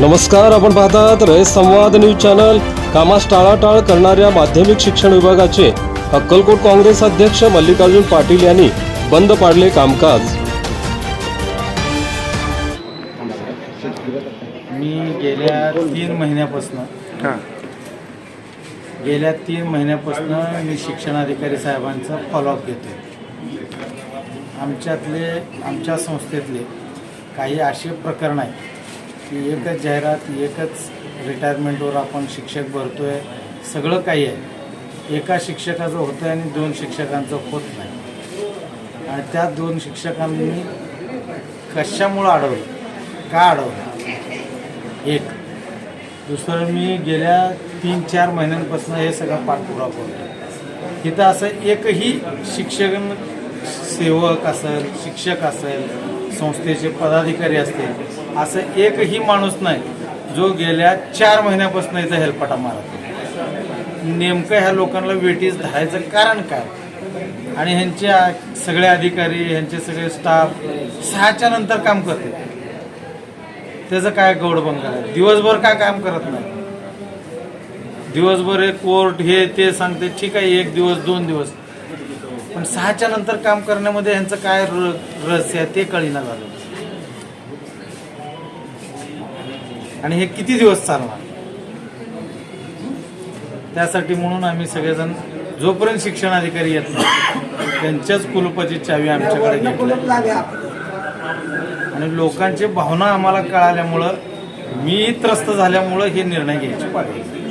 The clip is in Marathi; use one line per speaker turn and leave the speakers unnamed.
नमस्कार आपण पाहतात रयत संवाद न्यूज चॅनल. कामास टाळाटाळ करणाऱ्या माध्यमिक शिक्षण विभागाचे अक्कलकोट काँग्रेस अध्यक्ष मल्लिकार्जुन पाटील यांनी बंद पाडले कामकाज.
मी गेल्या तीन महिन्यापासून गेल्या तीन महिन्यापासून मी शिक्षणाधिकारी साहेबांचा फॉलोअप घेतो आमच्यातले आमच्या संस्थेतले काही असे प्रकरण आहेत. की एकच जाहिरात एकच रिटायरमेंटवर आपण शिक्षक भरतो आहे सगळं काही आहे. एका शिक्षकाचं होतं आहे आणि दोन शिक्षकांचं होत नाही. आणि त्या दोन शिक्षकांनी कशामुळं अडवलं? का अडवलं? एक. दुसरं मी गेल्या तीन चार महिन्यांपासून हे सगळं पाठपुरा करतो इथं असं एकही शिक्षक सेवक असेल शिक्षक असेल संस्थेचे पदाधिकारी असतील असं एकही माणूस नाही जो गेल्या चार महिन्यापासून इथं हेलपाटा मारत. नेमकं ह्या लोकांना वेटीस धरायचं कारण काय? आणि ह्यांचे सगळे अधिकारी ह्यांचे सगळे स्टाफ सहाच्या नंतर काम करते त्याचं काय गौडभंग आहे? दिवसभर काय काम करत नाही? दिवसभर हे कोर्ट हे ते सांगते ठीक आहे एक दिवस दोन दिवस. पण सहाच्या नंतर काम करण्यामध्ये ह्यांचं काय र- रहस्य आहे ते कळीना झालं. आणि हे किती दिवस चालणार? त्यासाठी म्हणून आम्ही सगळेजण जोपर्यंत शिक्षण अधिकारी येत नाही त्यांच्याच कुलुपाची चावी आमच्याकडे घेतली. आणि लोकांची भावना आम्हाला कळाल्यामुळं मी त्रस्त झाल्यामुळं हे निर्णय घ्यायची पाहिजे.